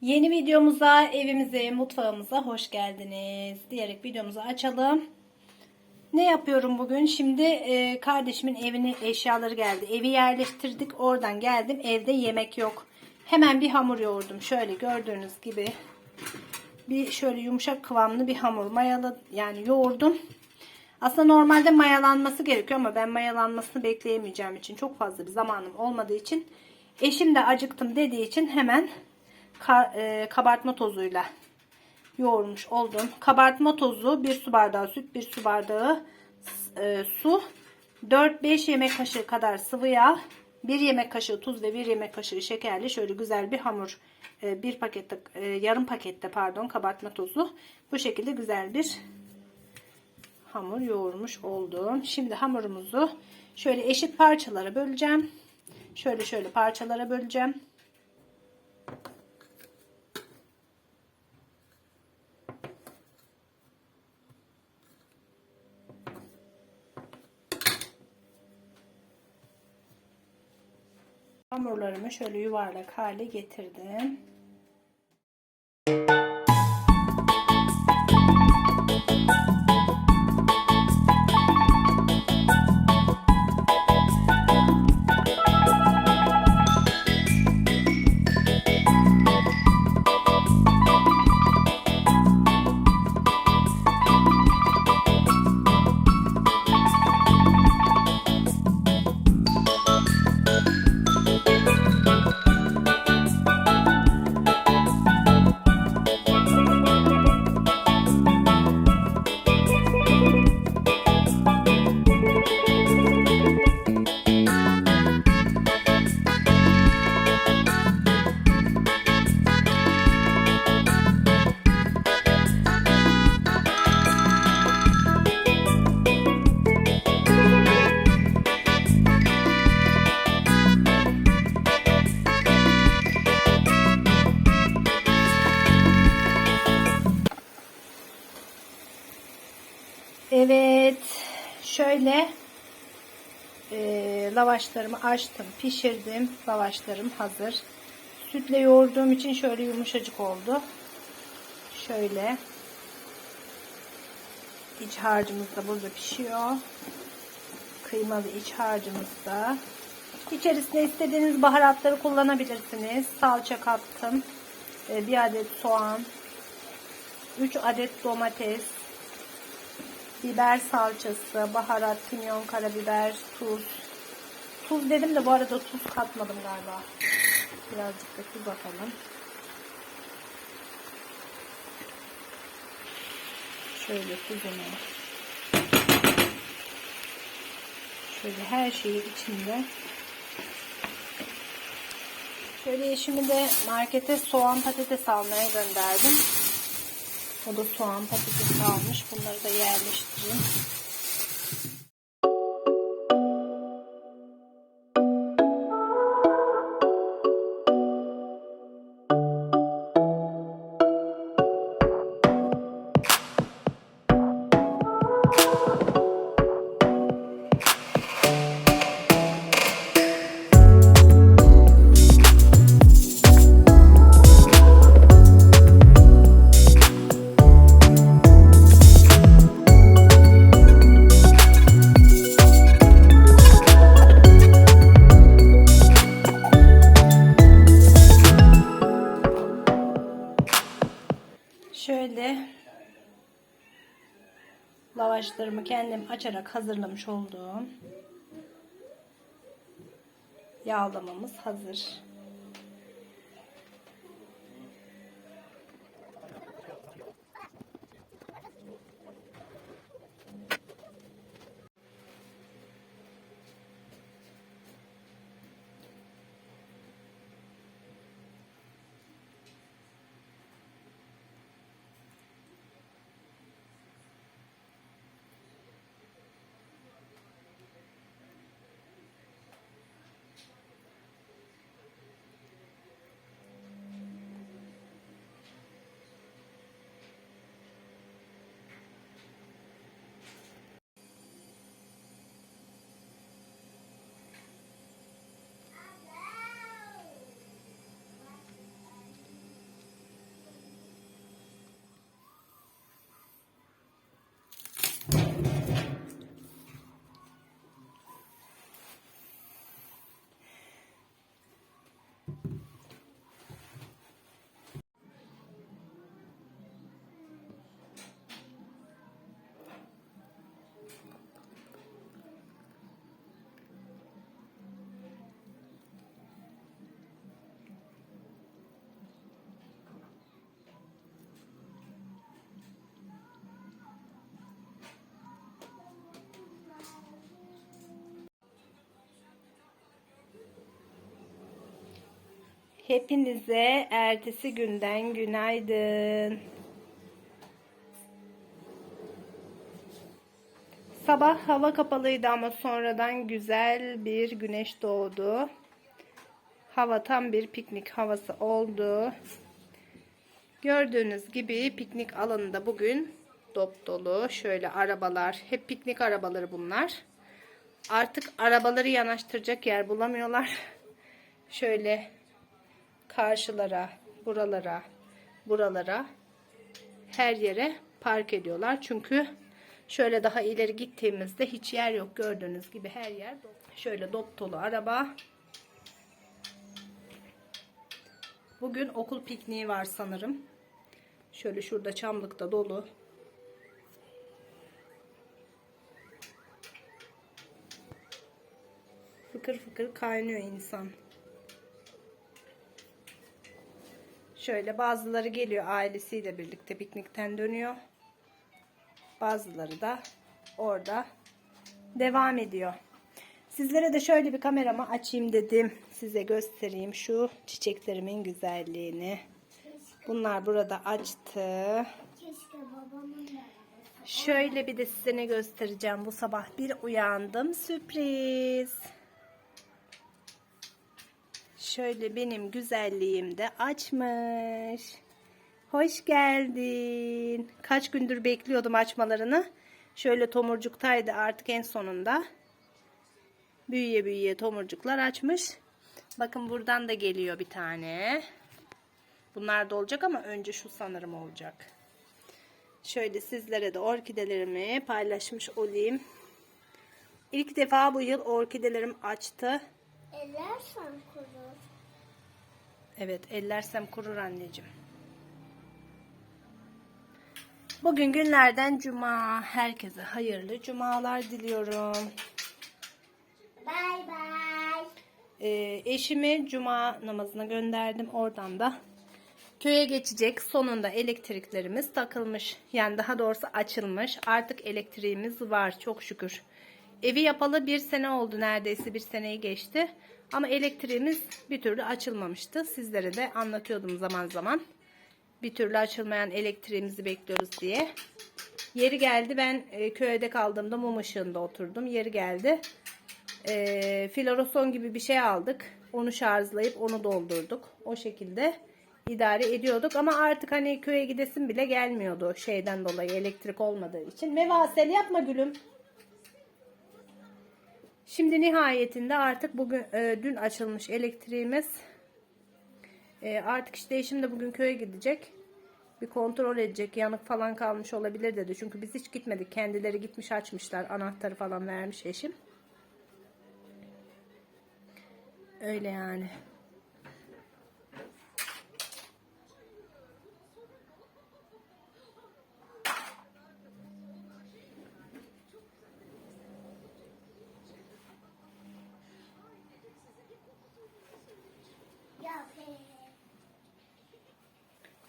Yeni videomuza, evimize, mutfağımıza hoş geldiniz. Diyerek videomuzu açalım. Ne yapıyorum bugün? Şimdi e, kardeşimin evine eşyaları geldi. Evi yerleştirdik. Oradan geldim. Evde yemek yok. Hemen bir hamur yoğurdum. Şöyle gördüğünüz gibi bir şöyle yumuşak kıvamlı bir hamur mayalı yani yoğurdum. Aslında normalde mayalanması gerekiyor ama ben mayalanmasını bekleyemeyeceğim için çok fazla bir zamanım olmadığı için eşim de acıktım dediği için hemen e, kabartma tozuyla yoğurmuş oldum. Kabartma tozu 1 su bardağı süt, 1 su bardağı e, su, 4-5 yemek kaşığı kadar sıvı yağ, 1 yemek kaşığı tuz ve 1 yemek kaşığı şekerli şöyle güzel bir hamur. E, bir pakette yarım pakette pardon kabartma tozu. Bu şekilde güzel bir hamur yoğurmuş oldum. Şimdi hamurumuzu şöyle eşit parçalara böleceğim. Şöyle şöyle parçalara böleceğim. Hamurlarımı şöyle yuvarlak hale getirdim. Evet. Lavaşlarımı açtım. Pişirdim. Lavaşlarım hazır. Sütle yoğurduğum için şöyle yumuşacık oldu. Şöyle. iç harcımız da burada pişiyor. Kıymalı iç harcımız da. İçerisine istediğiniz baharatları kullanabilirsiniz. Salça kattım. E, bir adet soğan. 3 adet domates biber salçası, baharat, kimyon, karabiber, tuz. Tuz dedim de bu arada tuz katmadım galiba. Birazcık da tuz atalım. Şöyle tuzunu. Şöyle her şeyi içinde. Şöyle eşimi de markete soğan patates almaya gönderdim. O da soğan patates almış. Bunları da yerleştireyim. Şöyle lavaşlarımı kendim açarak hazırlamış olduğum yağlamamız hazır. Hepinize ertesi günden günaydın. Sabah hava kapalıydı ama sonradan güzel bir güneş doğdu. Hava tam bir piknik havası oldu. Gördüğünüz gibi piknik alanında bugün dop dolu. Şöyle arabalar, hep piknik arabaları bunlar. Artık arabaları yanaştıracak yer bulamıyorlar. Şöyle karşılara, buralara, buralara her yere park ediyorlar. Çünkü şöyle daha ileri gittiğimizde hiç yer yok. Gördüğünüz gibi her yer. Şöyle dop dolu araba. Bugün okul pikniği var sanırım. Şöyle şurada çamlıkta dolu. Fıkır fıkır kaynıyor insan. Şöyle bazıları geliyor ailesiyle birlikte piknikten dönüyor. Bazıları da orada devam ediyor. Sizlere de şöyle bir kameramı açayım dedim. Size göstereyim şu çiçeklerimin güzelliğini. Bunlar burada açtı. Şöyle bir de size ne göstereceğim. Bu sabah bir uyandım. Sürpriz. Şöyle benim güzelliğim de açmış. Hoş geldin. Kaç gündür bekliyordum açmalarını. Şöyle tomurcuktaydı artık en sonunda. Büyüye büyüye tomurcuklar açmış. Bakın buradan da geliyor bir tane. Bunlar da olacak ama önce şu sanırım olacak. Şöyle sizlere de orkidelerimi paylaşmış olayım. İlk defa bu yıl orkidelerim açtı. Eller sen kurur. Evet ellersem kurur anneciğim. Bugün günlerden cuma. Herkese hayırlı cumalar diliyorum. Bay bay. Ee, eşimi cuma namazına gönderdim. Oradan da köye geçecek. Sonunda elektriklerimiz takılmış. Yani daha doğrusu açılmış. Artık elektriğimiz var çok şükür. Evi yapalı bir sene oldu neredeyse bir seneyi geçti. Ama elektriğimiz bir türlü açılmamıştı. Sizlere de anlatıyordum zaman zaman. Bir türlü açılmayan elektriğimizi bekliyoruz diye. Yeri geldi ben e, köyde kaldığımda mum ışığında oturdum. Yeri geldi. E, floreson gibi bir şey aldık. Onu şarjlayıp onu doldurduk. O şekilde idare ediyorduk. Ama artık hani köye gidesim bile gelmiyordu şeyden dolayı elektrik olmadığı için. Mevasel yapma gülüm. Şimdi nihayetinde artık bugün e, dün açılmış elektriğimiz. E, artık işte eşim de bugün köye gidecek. Bir kontrol edecek. Yanık falan kalmış olabilir dedi. Çünkü biz hiç gitmedik. Kendileri gitmiş açmışlar. Anahtarı falan vermiş eşim. Öyle yani.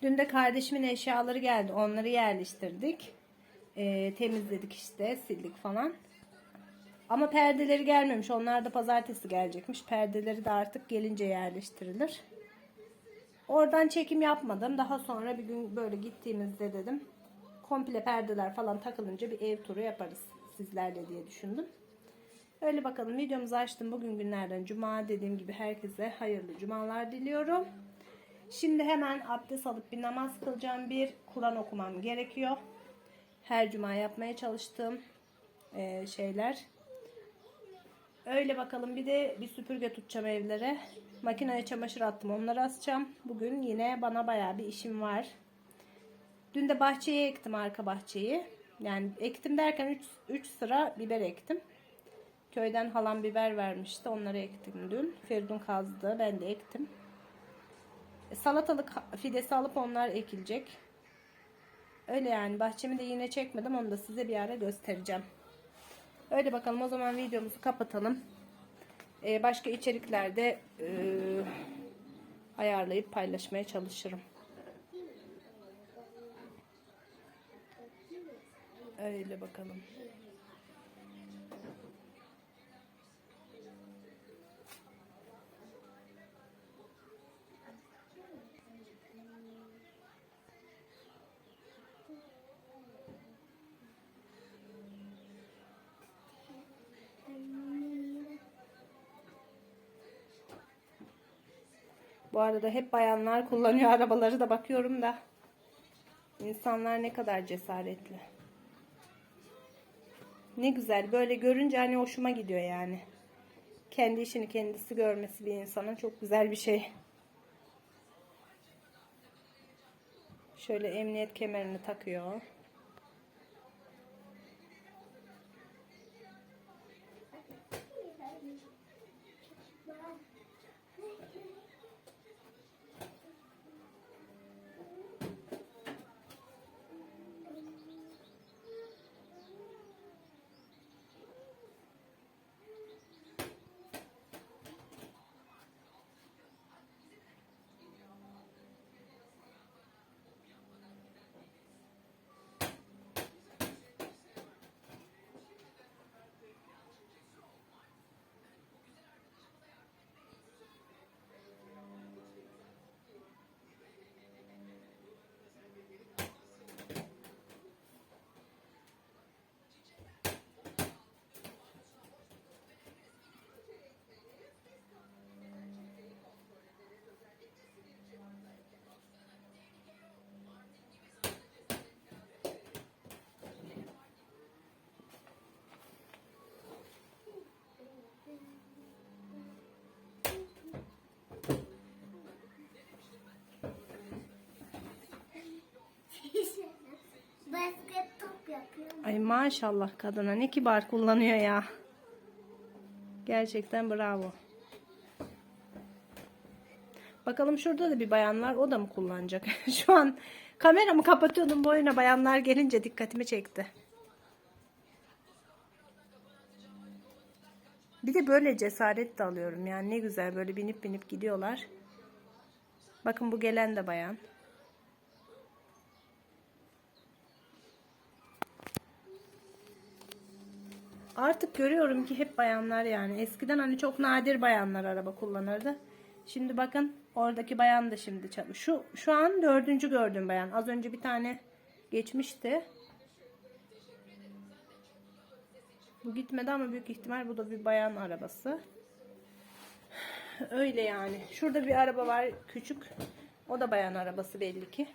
Dün de kardeşimin eşyaları geldi. Onları yerleştirdik. Ee, temizledik işte. Sildik falan. Ama perdeleri gelmemiş. Onlar da pazartesi gelecekmiş. Perdeleri de artık gelince yerleştirilir. Oradan çekim yapmadım. Daha sonra bir gün böyle gittiğimizde dedim. Komple perdeler falan takılınca bir ev turu yaparız sizlerle diye düşündüm. Öyle bakalım videomuzu açtım. Bugün günlerden cuma dediğim gibi herkese hayırlı cumalar diliyorum. Şimdi hemen abdest alıp bir namaz kılacağım. Bir Kur'an okumam gerekiyor. Her cuma yapmaya çalıştığım eee, şeyler. Öyle bakalım. Bir de bir süpürge tutacağım evlere. Makineye çamaşır attım. Onları asacağım. Bugün yine bana bayağı bir işim var. Dün de bahçeye ektim arka bahçeyi. Yani ektim derken 3 sıra biber ektim. Köyden halam biber vermişti. Onları ektim dün. Feridun kazdı. Ben de ektim. Salatalık fidesi alıp onlar ekilecek. Öyle yani. Bahçemi de yine çekmedim. Onu da size bir ara göstereceğim. Öyle bakalım. O zaman videomuzu kapatalım. Ee, başka içeriklerde e, ayarlayıp paylaşmaya çalışırım. Öyle bakalım. Arada hep bayanlar kullanıyor arabaları da bakıyorum da. İnsanlar ne kadar cesaretli. Ne güzel. Böyle görünce hani hoşuma gidiyor yani. Kendi işini kendisi görmesi bir insanın çok güzel bir şey. Şöyle emniyet kemerini takıyor. Ay maşallah kadına ne kibar kullanıyor ya. Gerçekten bravo. Bakalım şurada da bir bayan var. O da mı kullanacak? Şu an kameramı kapatıyordum boyuna bayanlar gelince dikkatimi çekti. Bir de böyle cesaret de alıyorum. Yani ne güzel böyle binip binip gidiyorlar. Bakın bu gelen de bayan. Artık görüyorum ki hep bayanlar yani. Eskiden hani çok nadir bayanlar araba kullanırdı. Şimdi bakın oradaki bayan da şimdi. Şu, şu an dördüncü gördüğüm bayan. Az önce bir tane geçmişti. Bu gitmedi ama büyük ihtimal bu da bir bayan arabası. Öyle yani. Şurada bir araba var küçük. O da bayan arabası belli ki.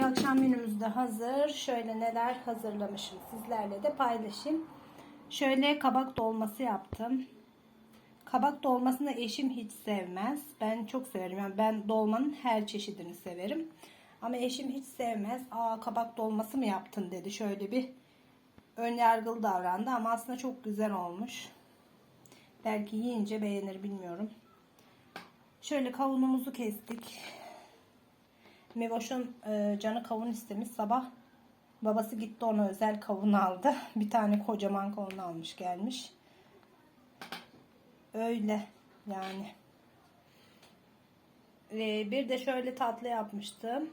Bugünkü akşam menümüz de hazır. Şöyle neler hazırlamışım sizlerle de paylaşayım. Şöyle kabak dolması yaptım. Kabak dolmasını eşim hiç sevmez. Ben çok severim. Yani ben dolmanın her çeşidini severim. Ama eşim hiç sevmez. Aa kabak dolması mı yaptın dedi. Şöyle bir ön yargılı davrandı ama aslında çok güzel olmuş. Belki yiyince beğenir bilmiyorum. Şöyle kavunumuzu kestik. Mevoş'un e, canı kavun istemiş sabah. Babası gitti ona özel kavun aldı. Bir tane kocaman kavun almış gelmiş. Öyle yani. Ve bir de şöyle tatlı yapmıştım.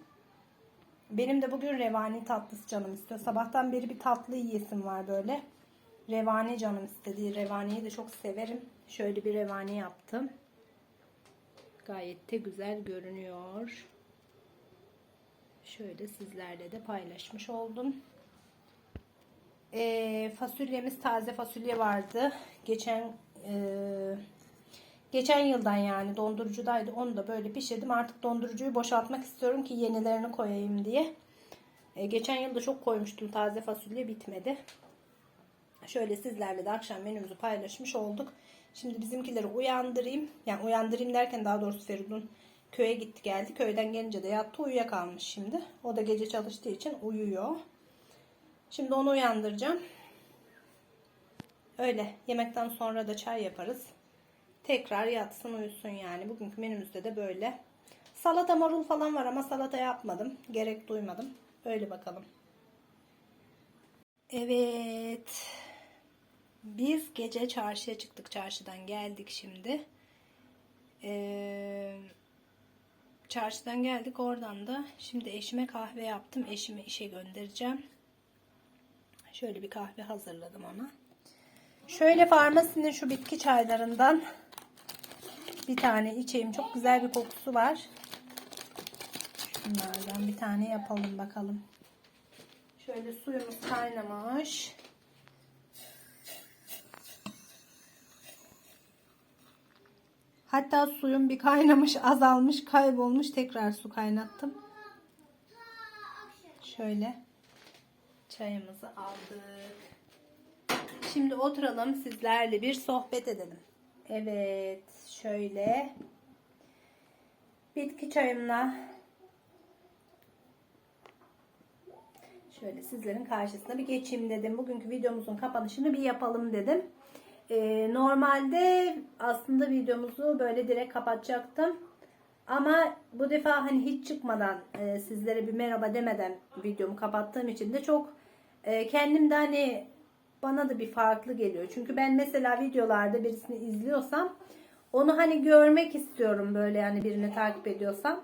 Benim de bugün revani tatlısı canım istiyor. Sabahtan beri bir tatlı yiyesim var böyle. Revani canım istediği. Revaniyi de çok severim. Şöyle bir revani yaptım. Gayet de güzel görünüyor. Şöyle sizlerle de paylaşmış oldum. Ee, fasulyemiz taze fasulye vardı. Geçen e, geçen yıldan yani dondurucudaydı. Onu da böyle pişirdim. Artık dondurucuyu boşaltmak istiyorum ki yenilerini koyayım diye. Ee, geçen yılda çok koymuştum taze fasulye bitmedi. Şöyle sizlerle de akşam menümüzü paylaşmış olduk. Şimdi bizimkileri uyandırayım. Yani uyandırayım derken daha doğrusu Feridun köye gitti geldi. Köyden gelince de yattı uyuyakalmış şimdi. O da gece çalıştığı için uyuyor. Şimdi onu uyandıracağım. Öyle yemekten sonra da çay yaparız. Tekrar yatsın uyusun yani. Bugünkü menümüzde de böyle. Salata marul falan var ama salata yapmadım. Gerek duymadım. Öyle bakalım. Evet. Biz gece çarşıya çıktık. Çarşıdan geldik şimdi. Ee, çarşıdan geldik. Oradan da şimdi eşime kahve yaptım. Eşimi işe göndereceğim. Şöyle bir kahve hazırladım ona. Şöyle farmasinin şu bitki çaylarından bir tane içeyim. Çok güzel bir kokusu var. Şunlardan bir tane yapalım bakalım. Şöyle suyumuz kaynamış. Hatta suyum bir kaynamış, azalmış, kaybolmuş. Tekrar su kaynattım. Şöyle çayımızı aldık. Şimdi oturalım sizlerle bir sohbet edelim. Evet, şöyle bitki çayımla şöyle sizlerin karşısına bir geçeyim dedim. Bugünkü videomuzun kapanışını bir yapalım dedim. Ee, normalde aslında videomuzu böyle direkt kapatacaktım. Ama bu defa hani hiç çıkmadan e, sizlere bir merhaba demeden videomu kapattığım için de çok e, kendim de hani bana da bir farklı geliyor. Çünkü ben mesela videolarda birisini izliyorsam onu hani görmek istiyorum böyle yani birini takip ediyorsam.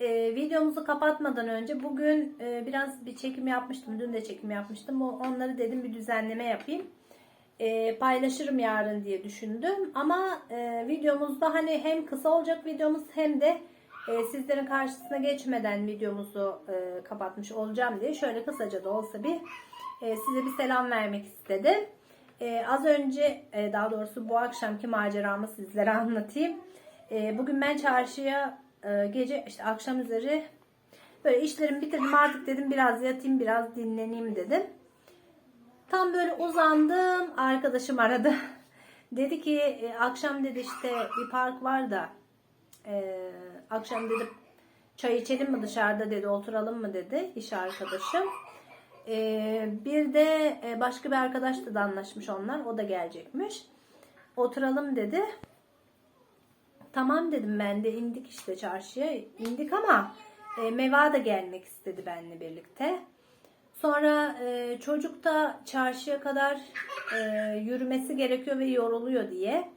Ee, videomuzu kapatmadan önce bugün e, biraz bir çekim yapmıştım. Dün de çekim yapmıştım. Onları dedim bir düzenleme yapayım. Ee, paylaşırım yarın diye düşündüm. Ama e, videomuzda hani hem kısa olacak videomuz hem de e, sizlerin karşısına geçmeden videomuzu e, kapatmış olacağım diye şöyle kısaca da olsa bir e, size bir selam vermek istedim. E, az önce e, daha doğrusu bu akşamki maceramı sizlere anlatayım. E, bugün ben çarşıya e, gece işte akşam üzeri böyle işlerimi bitirdim artık dedim biraz yatayım biraz dinleneyim dedim. Tam böyle uzandım arkadaşım aradı. dedi ki e, akşam dedi işte bir park var da e, akşam dedi çay içelim mi dışarıda dedi oturalım mı dedi iş arkadaşım. E, bir de e, başka bir arkadaşla da anlaşmış onlar o da gelecekmiş. Oturalım dedi. Tamam dedim ben de indik işte çarşıya indik ama e, Meva da gelmek istedi benimle birlikte. Sonra e, çocuk da çarşıya kadar e, yürümesi gerekiyor ve yoruluyor diye.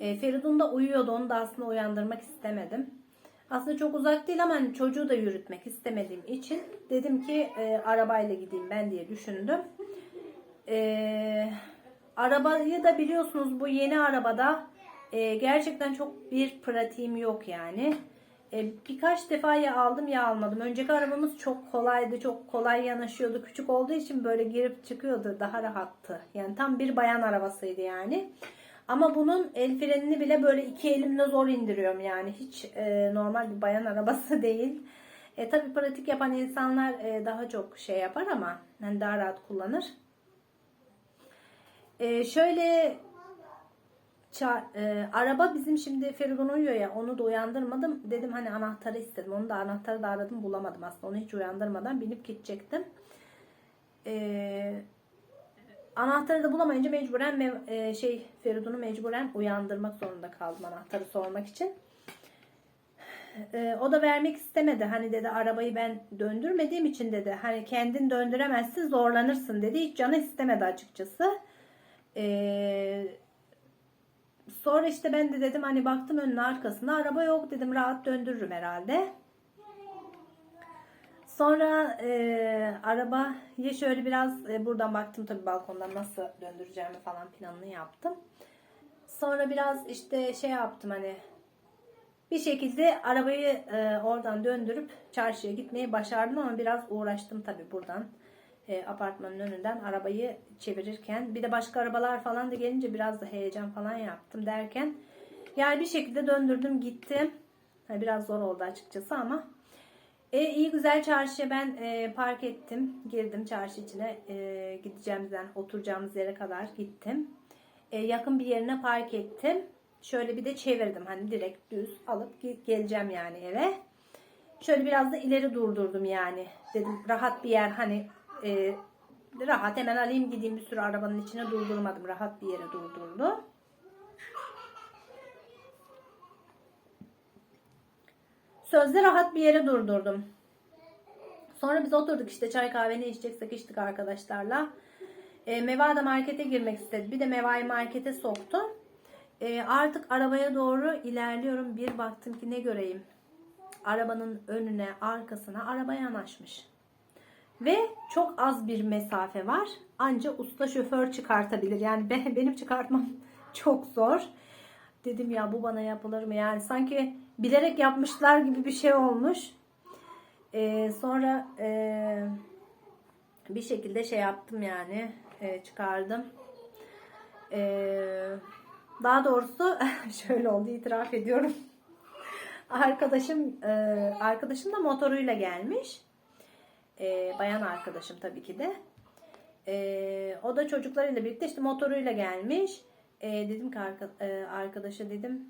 E, Feridun da uyuyordu. Onu da aslında uyandırmak istemedim. Aslında çok uzak değil ama hani çocuğu da yürütmek istemediğim için dedim ki e, arabayla gideyim ben diye düşündüm. E, arabayı da biliyorsunuz bu yeni arabada e, gerçekten çok bir pratiğim yok yani. E, birkaç defa ya aldım ya almadım. Önceki arabamız çok kolaydı, çok kolay yanaşıyordu. Küçük olduğu için böyle girip çıkıyordu, daha rahattı. Yani tam bir bayan arabasıydı yani. Ama bunun el frenini bile böyle iki elimle zor indiriyorum yani. Hiç e, normal bir bayan arabası değil. E, tabii pratik yapan insanlar e, daha çok şey yapar ama yani daha rahat kullanır. E, şöyle Ça- e, araba bizim şimdi Feridun uyuyor ya onu da uyandırmadım. Dedim hani anahtarı istedim. Onu da anahtarı da aradım bulamadım aslında. Onu hiç uyandırmadan binip gidecektim. E, anahtarı da bulamayınca mecburen mev- e, şey Feridun'u mecburen uyandırmak zorunda kaldım anahtarı sormak için. E, o da vermek istemedi. Hani dedi arabayı ben döndürmediğim için dedi. Hani kendin döndüremezsin zorlanırsın dedi. Hiç canı istemedi açıkçası. Eee Sonra işte ben de dedim hani baktım önüne arkasına araba yok dedim rahat döndürürüm herhalde. Sonra e, arabayı şöyle biraz e, buradan baktım tabii balkondan nasıl döndüreceğimi falan planını yaptım. Sonra biraz işte şey yaptım hani bir şekilde arabayı e, oradan döndürüp çarşıya gitmeyi başardım ama biraz uğraştım tabii buradan e, apartmanın önünden arabayı çevirirken bir de başka arabalar falan da gelince biraz da heyecan falan yaptım derken yani bir şekilde döndürdüm gittim. Yani biraz zor oldu açıkçası ama e, iyi güzel çarşıya ben e, park ettim. Girdim çarşı içine e, gideceğimizden oturacağımız yere kadar gittim. e, yakın bir yerine park ettim. Şöyle bir de çevirdim. Hani direkt düz alıp ge- geleceğim yani eve. Şöyle biraz da ileri durdurdum yani. Dedim rahat bir yer hani e, rahat hemen alayım gideyim bir sürü arabanın içine durdurmadım. Rahat bir yere durdurdum. Sözde rahat bir yere durdurdum. Sonra biz oturduk işte çay kahve ne içeceksek içtik arkadaşlarla. E, Meva da markete girmek istedi. Bir de Meva'yı markete soktu. E, artık arabaya doğru ilerliyorum. Bir baktım ki ne göreyim. Arabanın önüne arkasına araba yanaşmış. Ve çok az bir mesafe var. Anca usta şoför çıkartabilir. Yani be- benim çıkartmam çok zor. Dedim ya bu bana yapılır mı? Yani sanki bilerek yapmışlar gibi bir şey olmuş. Ee, sonra e, bir şekilde şey yaptım yani e, çıkardım. Ee, daha doğrusu şöyle oldu itiraf ediyorum. Arkadaşım e, arkadaşım da motoruyla gelmiş. E, bayan arkadaşım tabii ki de. E, o da çocuklarıyla birlikte işte motoruyla gelmiş. E, dedim ki arka, e, arkadaşa dedim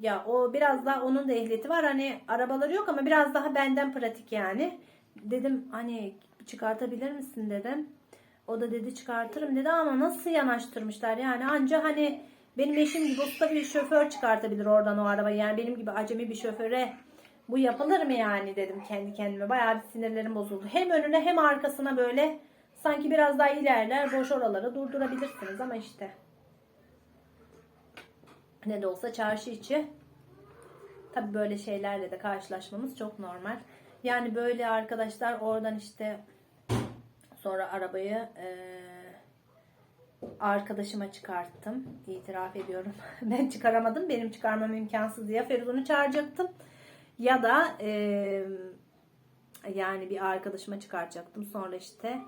ya o biraz daha onun da ehliyeti var. Hani arabaları yok ama biraz daha benden pratik yani. Dedim hani çıkartabilir misin dedim. O da dedi çıkartırım dedi ama nasıl yanaştırmışlar yani anca hani benim eşim gibi usta bir şoför çıkartabilir oradan o arabayı. Yani benim gibi acemi bir şoföre bu yapılır mı yani dedim kendi kendime. Bayağı bir sinirlerim bozuldu. Hem önüne hem arkasına böyle sanki biraz daha ilerler boş oraları durdurabilirsiniz ama işte ne de olsa çarşı içi. Tabi böyle şeylerle de karşılaşmamız çok normal. Yani böyle arkadaşlar oradan işte sonra arabayı eee, arkadaşıma çıkarttım. İtiraf ediyorum. Ben çıkaramadım. Benim çıkarmam imkansız ya Feridun'u çağıracaktım ya da eee, yani bir arkadaşıma çıkartacaktım. Sonra işte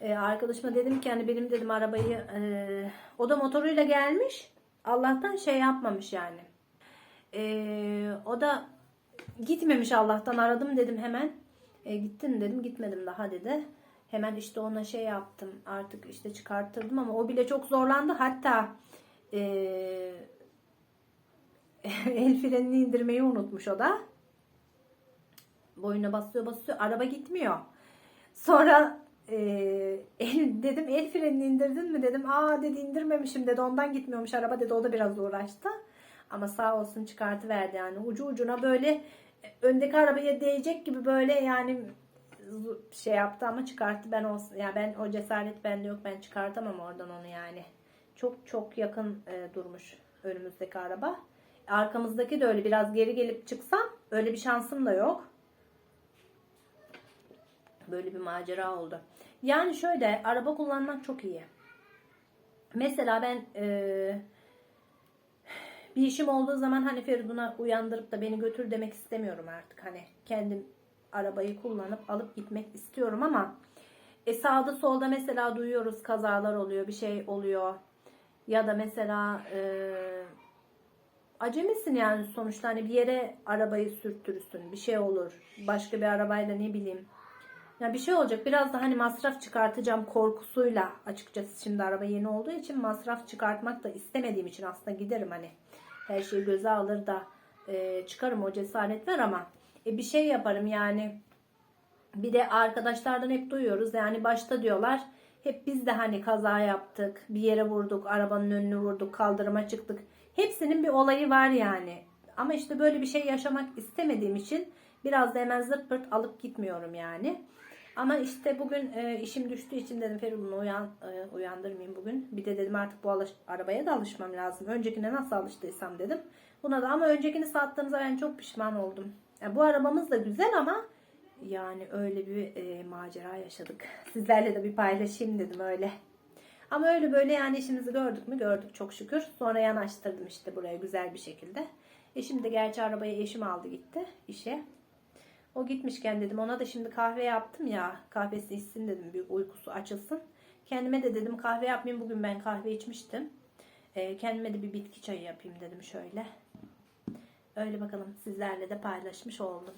e, arkadaşıma dedim ki hani benim dedim arabayı e, o da motoruyla gelmiş. Allah'tan şey yapmamış yani. E, o da gitmemiş Allah'tan aradım dedim hemen. E, gittin dedim gitmedim daha dedi. Hemen işte ona şey yaptım artık işte çıkarttırdım ama o bile çok zorlandı. Hatta e, el frenini indirmeyi unutmuş o da. Boyuna basıyor basıyor araba gitmiyor. Sonra e, el, dedim el frenini indirdin mi dedim. Aa dedi indirmemişim dedi ondan gitmiyormuş araba dedi o da biraz uğraştı. Ama sağ olsun çıkartıverdi yani ucu ucuna böyle öndeki arabaya değecek gibi böyle yani şey yaptı ama çıkarttı ben olsun ya ben o cesaret bende yok ben çıkartamam oradan onu yani çok çok yakın e, durmuş önümüzdeki araba arkamızdaki de öyle biraz geri gelip çıksam öyle bir şansım da yok böyle bir macera oldu yani şöyle araba kullanmak çok iyi mesela ben e, bir işim olduğu zaman hani Feridun'a uyandırıp da beni götür demek istemiyorum artık. Hani kendim arabayı kullanıp alıp gitmek istiyorum ama e sağda solda mesela duyuyoruz kazalar oluyor, bir şey oluyor. Ya da mesela e, acemisin yani sonuçta hani bir yere arabayı sürttürürsün, bir şey olur. Başka bir arabayla ne bileyim. Ya bir şey olacak. Biraz da hani masraf çıkartacağım korkusuyla açıkçası şimdi araba yeni olduğu için masraf çıkartmak da istemediğim için aslında giderim hani. Her şeyi göze alır da e, çıkarım. O cesaret var ama e, bir şey yaparım yani. Bir de arkadaşlardan hep duyuyoruz. Yani başta diyorlar hep biz de hani kaza yaptık bir yere vurduk arabanın önünü vurduk kaldırıma çıktık. Hepsinin bir olayı var yani. Ama işte böyle bir şey yaşamak istemediğim için biraz da hemen zırt pırt alıp gitmiyorum yani ama işte bugün e, işim düştüğü için dedim Feridun'u uyan, e, uyandırmayayım bugün. Bir de dedim artık bu alış, arabaya da alışmam lazım. Öncekine nasıl alıştıysam dedim. Buna da ama öncekini sattığımıza ben çok pişman oldum. Yani bu arabamız da güzel ama yani öyle bir e, macera yaşadık. Sizlerle de bir paylaşayım dedim öyle. Ama öyle böyle yani işimizi gördük mü gördük çok şükür. Sonra yanaştırdım işte buraya güzel bir şekilde. Eşim de gerçi arabayı eşim aldı gitti işe. O gitmişken dedim ona da şimdi kahve yaptım ya kahvesi içsin dedim bir uykusu açılsın. Kendime de dedim kahve yapmayayım bugün ben kahve içmiştim. Ee, kendime de bir bitki çayı yapayım dedim şöyle. Öyle bakalım sizlerle de paylaşmış oldum.